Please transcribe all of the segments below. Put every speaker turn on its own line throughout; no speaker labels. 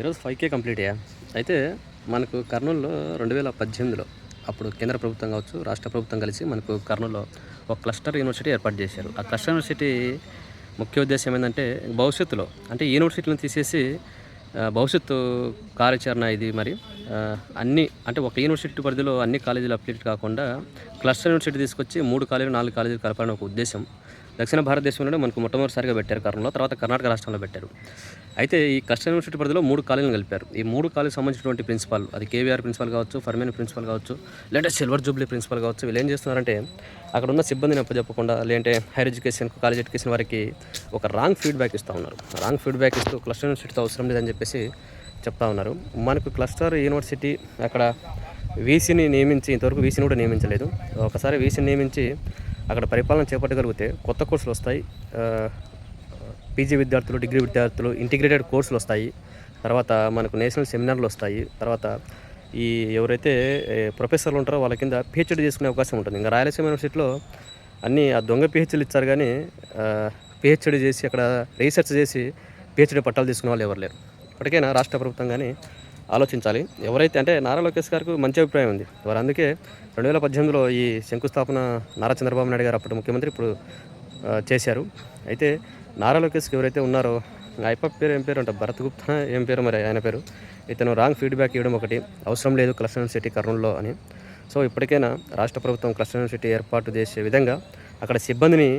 ఈరోజు five K complete అయ్యా అయితే మనకు కర్నూలులో రెండు వేల పద్దెనిమిదిలో అప్పుడు కేంద్ర ప్రభుత్వం కావచ్చు రాష్ట్ర ప్రభుత్వం కలిసి మనకు కర్నూలులో ఒక క్లస్టర్ యూనివర్సిటీ ఏర్పాటు చేశారు. ఆ క్లస్టర్ యూనివర్సిటీ ముఖ్య ఉద్దేశం ఏంటంటే భవిష్యత్తులో అంటే యూనివర్సిటీలను తీసేసి భవిష్యత్తు కార్యాచరణ ఇది మరి అన్ని అంటే ఒక యూనివర్సిటీ పరిధిలో అన్ని కాలేజీలు అప్లికేట్ కాకుండా క్లస్టర్ యూనివర్సిటీ తీసుకొచ్చి మూడు కాలేజీలు నాలుగు కాలేజీలు కలపాలని ఒక ఉద్దేశం. దక్షిణ భారతదేశంలోనే మనకు మొట్టమొదటిసారిగా పెట్టారు కర్నూలులో తర్వాత కర్ణాటక రాష్ట్రంలో పెట్టారు. అయితే ఈ క్లస్టర్ యూనివర్సిటీ పరిధిలో మూడు కాలేజీలు కలిపారు. ఈ మూడు కాలేజీ సంబంధించినటువంటి ప్రిన్సిపాల్ అది కేవీఆర్ ప్రిన్సిపల్ కావచ్చు ఫర్మేన్ ప్రిన్సిపల్ కావచ్చు లేదంటే సిల్వర్ జూబ్లీ ప్రిన్సిపల్ కావచ్చు వీళ్ళు ఏం చేస్తున్నారంటే అక్కడ ఉన్న సిబ్బందిని చెప్పకుండా లేదంటే హైర్ ఎడ్యుకేషన్ కాలేజ్ ఎడ్యుకేషన్ వారికి ఒక రాంగ్ ఫీడ్బ్యాక్ ఇస్తూ ఉన్నారు. రాంగ్ ఫీడ్బ్యాక్ ఇస్తూ క్లస్టర్ యూనివర్సిటీతో అవసరం లేదని చెప్పేసి చెప్తా ఉన్నారు. మనకు క్లస్టర్ యూనివర్సిటీ అక్కడ వీసీని నియమించి ఇంతవరకు వీసీని కూడా నియమించలేదు. ఒకసారి వీసీని నియమించి అక్కడ పరిపాలన చేపట్టగలిగితే కొత్త కోర్సులు వస్తాయి. పీజీ విద్యార్థులు డిగ్రీ విద్యార్థులు ఇంటిగ్రేటెడ్ కోర్సులు వస్తాయి. తర్వాత మనకు నేషనల్ సెమినార్లు వస్తాయి. తర్వాత ఈ ఎవరైతే ప్రొఫెసర్లు ఉంటారో వాళ్ళ కింద పిహెచ్డీ చేసుకునే అవకాశం ఉంటుంది. ఇంకా రాయలసీమ యూనివర్సిటీలో అన్నీ ఆ దొంగ పిహెచ్డీలు ఇచ్చారు కానీ పిహెచ్డీ చేసి అక్కడ రీసెర్చ్ చేసి పిహెచ్డీ పట్టాలు తీసుకునే వాళ్ళు ఎవరు లేరు. ఇప్పటికైనా రాష్ట్ర ప్రభుత్వం కానీ ఆలోచించాలి. ఎవరైతే అంటే నారా లోకేష్ గారికి మంచి అభిప్రాయం ఉంది. వారు అందుకే రెండు వేల పద్దెనిమిదిలో ఈ శంకుస్థాపన నారా చంద్రబాబు నాయుడు గారు అప్పుడు ముఖ్యమంత్రి ఇప్పుడు చేశారు. అయితే నారా లోకేష్కి ఎవరైతే ఉన్నారో అయిప పేరు ఏం పేరు అంటే? భరత్ గుప్తా ఏం పేరు మరి ఆయన పేరు? ఇతను రాంగ్ ఫీడ్బ్యాక్ ఇవ్వడం ఒకటి అవసరం లేదు క్లస్టర్ యూనివర్సిటీ కర్నూలులో అని. సో ఇప్పటికైనా రాష్ట్ర ప్రభుత్వం క్లస్టర్ యూనివర్సిటీ ఏర్పాటు చేసే విధంగా అక్కడ సిబ్బందిని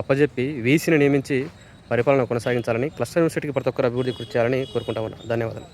అప్పజెప్పి వీసీని నియమించి పరిపాలన కొనసాగించాలని క్లస్టర్ యూనివర్సిటీకి ప్రతి ఒక్కరు అభివృద్ధి కృషి చేయాలని కోరుకుంటా ఉన్నాను ధన్యవాదాలు.